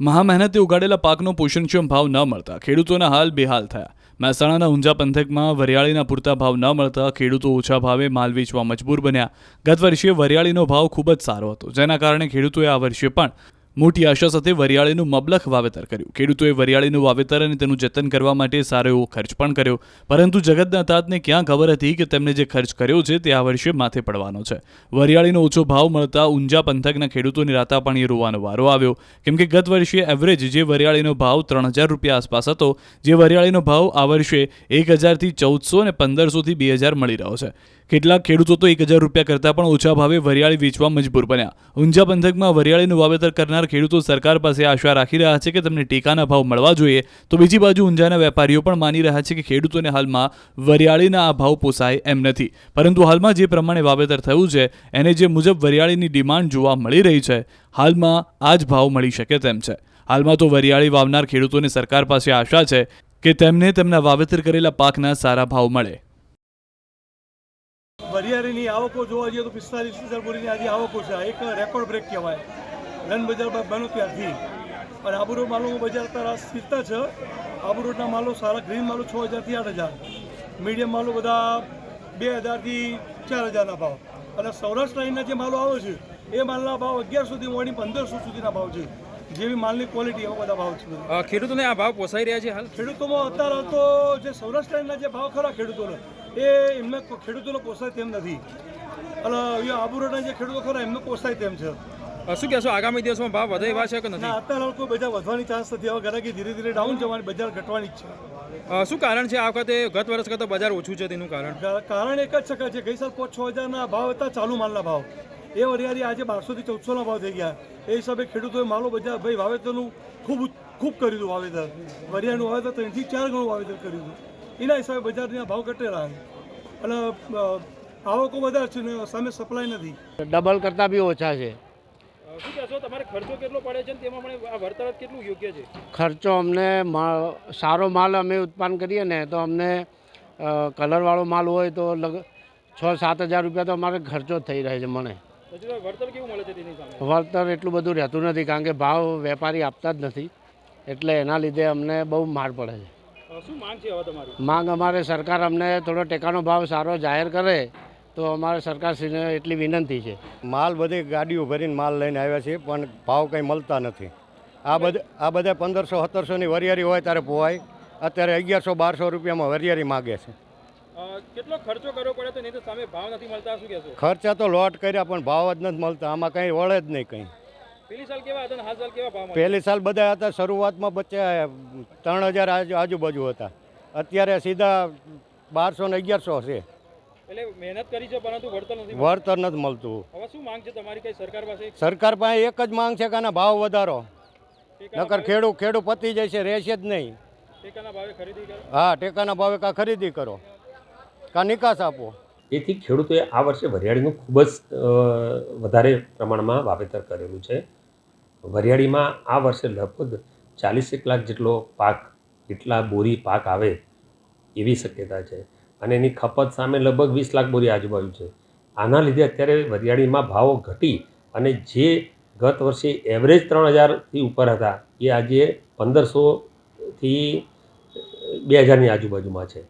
મહામહેનતે ઉગાડેલા પાકનો પોષણક્ષમ ભાવ ન મળતા ખેડૂતોના હાલ બેહાલ થયા. મહેસાણાના ઊંઝા પંથકમાં વરિયાળીના પૂરતા ભાવ ન મળતા ખેડૂતો ઓછા ભાવે માલ વેચવા મજબૂર બન્યા. ગત વર્ષે વરિયાળીનો ભાવ ખૂબ જ સારો હતો, જેના કારણે ખેડૂતોએ આ વર્ષે પણ મોટી આશા સાથે વરિયાળીનું મબલખ વાવેતર કર્યું. ખેડૂતોએ વરિયાળીનું વાવેતર અને તેનું જતન કરવા માટે સારો એવો ખર્ચ પણ કર્યો. પરંતુ જગતના તાતને ક્યાં ખબર હતી કે તેમણે જે ખર્ચ કર્યો છે તે આ વર્ષે માથે પડવાનો છે. વરિયાળીનો ઓછો ભાવ મળતા ઊંઝા પંથકના ખેડૂતોની રાતા પાણીએ રોવાનો વારો આવ્યો. કેમ કે ગત વર્ષે એવરેજ જે વરિયાળીનો ભાવ ત્રણ હજાર રૂપિયા આસપાસ હતો, જે વરિયાળીનો ભાવ આ વર્ષે એક હજારથી ચૌદસો અને પંદરસોથી બે હજાર મળી રહ્યો છે. કેટલાક ખેડૂતો તો એક હજાર રૂપિયા કરતાં પણ ઓછા ભાવે વરિયાળી વેચવા મજબૂર બન્યા. ઊંઝા પંથકમાં વરિયાળીનું વાવેતર કરનાર ખેડૂતો સરકાર પાસે આશા રાખી રહ્યા છે કે તેમને ટેકાના ભાવ મળવા જોઈએ. તો બીજી બાજુ ઊંઝાના વેપારીઓ પણ માની રહ્યા છે કે ખેડૂતોને હાલમાં વરિયાળીના આ ભાવ પોસાય એમ નથી. પરંતુ હાલમાં જે પ્રમાણે વાવેતર થયું છે, એને જે મુજબ વરિયાળીની ડિમાન્ડ જોવા મળી રહી છે, હાલમાં આ જ ભાવ મળી શકે તેમ છે. હાલમાં તો વરિયાળી વાવનાર ખેડૂતોને સરકાર પાસે આશા છે કે તેમને તેમના વાવેતર કરેલા પાકના સારા ભાવ મળે. વરિયાળીની આવકો જોવા જઈએ તો પિસ્તાલીસ હજાર બોરીની આજે આવકો છે. એક રેકોર્ડ બ્રેક કહેવાય. રન બજાર બન્યું ત્યારથી. અને આબુ રોડ માલોનું બજાર અત્યારે સ્થિરતા છે. આબુ રોડના માલો સારા ગ્રીન માલો છ હજારથી આઠ હજાર. મીડિયમ માલો બધા બે હજારથી ચાર હજારના ભાવ. અને સૌરાષ્ટ્ર લાઈનના જે માલો આવે છે, એ માલના ભાવ અગિયારસોથી મોડી પંદરસો સુધીના ભાવ છે. જેવી માલની ક્વોલિટી એવા બધા ભાવ છે. અ, ખેડૂતોને આ ભાવ પોસાઈ રહ્યા છે હાલ? ખેડૂતોમાં અત્યારે તો જે સૌરાષ્ટ્રના જે ભાવ ખરા ખેડૂતોને એ એમને ખેડૂતોને પોસાય તેમ નથી. અને અહીંયા આબુ રોડના જે ખેડૂતો ખરા એમને પોસાય તેમ છે. અ, શું કહેશો આગામી દિવસમાં ભાવ વધે એવા છે કે ના નથી અત્યારે કોઈ બજાર વધવાની ચાન્સ નથી. હવે ગરાકી ધીરે ધીરે ડાઉન જવાની બજાર ઘટવાની જ છે. અ, શું કારણ છે આ વખતે? ગત વર્ષ કરતાં બજાર ઓછું છે તેનું કારણ? કા- કારણ એક જ છે કે જે ગઈ સાલ પાંચ છ હજારના ભાવ હતા ચાલુ માલના ભાવ. એ વરિયાળી આજે બારસોથી ચૌદસોના ભાવ થઈ ગયા. એ હિસાબે ખેડૂતોએ માલો બજાર ભાઈ વાવેતરનું ખૂબ ખૂબ કર્યું હતું વાવેતર. વરિયાળનું વાવેતર ત્રણથી ચાર ગણું વાવેતર કર્યું હતું. એના હિસાબે બજારના ભાવ ઘટેલા અને આવકો વધારે છે ને સામે સપ્લાય નથી. ડબલ કરતાં બી ઓછા છે. શું કહેશો? તમારે ખર્ચો કેટલો પડે છે તેમાં આ વળતર કેટલું યોગ્ય છે? ખર્ચો અમને મા- સારો માલ અમે ઉત્પન્ન કરીએ ને તો અમને કલરવાળો માલ હોય તો લગ છ સાત હજાર રૂપિયા તો અમારે ખર્ચો જ થઈ રહે છે મને. વળતર કેવું મળે છે તેની સામે? વળતર એટલું બધું રહેતું નથી કારણ કે ભાવ વેપારી આપતા જ નથી. એટલે એના લીધે અમને બહુ માર પડે છે. શું માંગ છે તમારી? માંગ અમારે સરકાર અમને થોડો ટેકાનો ભાવ સારો જાહેર કરે તો અમારે સરકારશ્રીને એટલી વિનંતી છે. માલ બધી ગાડીઓ ભરીને માલ લઈને આવ્યા છે પણ ભાવ કંઈ મળતા નથી. આ બધા આ બધા પંદરસો સત્તરસોની વરિયારી હોય ત્યારે પોવાય અત્યારે અગિયારસો બારસો રૂપિયામાં વરિયાળી માગે છે. કેટલો ખર્ચો કરવો પડે તો નહીં તો સામે ભાવ નથી મળતા શું કહેશો? ખર્ચા તો લોટ કર્યા પણ ભાવ જ નથી મળતા. આમાં કંઈ વળે જ નહીં કંઈ. પહેલી સાલ કેવા હતા હાલ સાલ કેવા ભાવ પહેલી સાલ બધા હતા શરૂઆતમાં બચ્ચા ત્રણ હજાર આજુબાજુ હતા. અત્યારે સીધા બારસો ને અગિયારસો છે. એટલે મહેનત કરી છે પરંતુ વળતર નથી મળતું. વળતર નથી મળતું. હવે શું માંગ છે તમારી? કઈ સરકાર પાસે સરકાર પાસે એક જ માંગ છે કે આના ભાવ વધારો. નકર ખેડૂત ખેડૂત પતી જાય છે રહેશે જ નહીં. ટેકાના ભાવે ખરીદી કરો? હા ટેકાના ભાવે કા ખરીદી કરો. કાં નિકાસ આપો? તેથી ખેડૂતોએ આ વર્ષે વરિયાળીનું ખૂબ જ વધારે પ્રમાણમાં વાવેતર કરેલું છે. વરિયાળીમાં આ વર્ષે લગભગ ચાલીસેક લાખ જેટલો પાક, જેટલા બોરી પાક આવે એવી શક્યતા છે. અને એની ખપત સામે લગભગ વીસ લાખ બોરી આજુબાજુ છે. આના લીધે અત્યારે વરિયાળીમાં ભાવો ઘટી અને જે ગત વર્ષે એવરેજ ત્રણ હજારથી ઉપર હતા, એ આજે પંદરસોથી બે હજારની આજુબાજુમાં છે.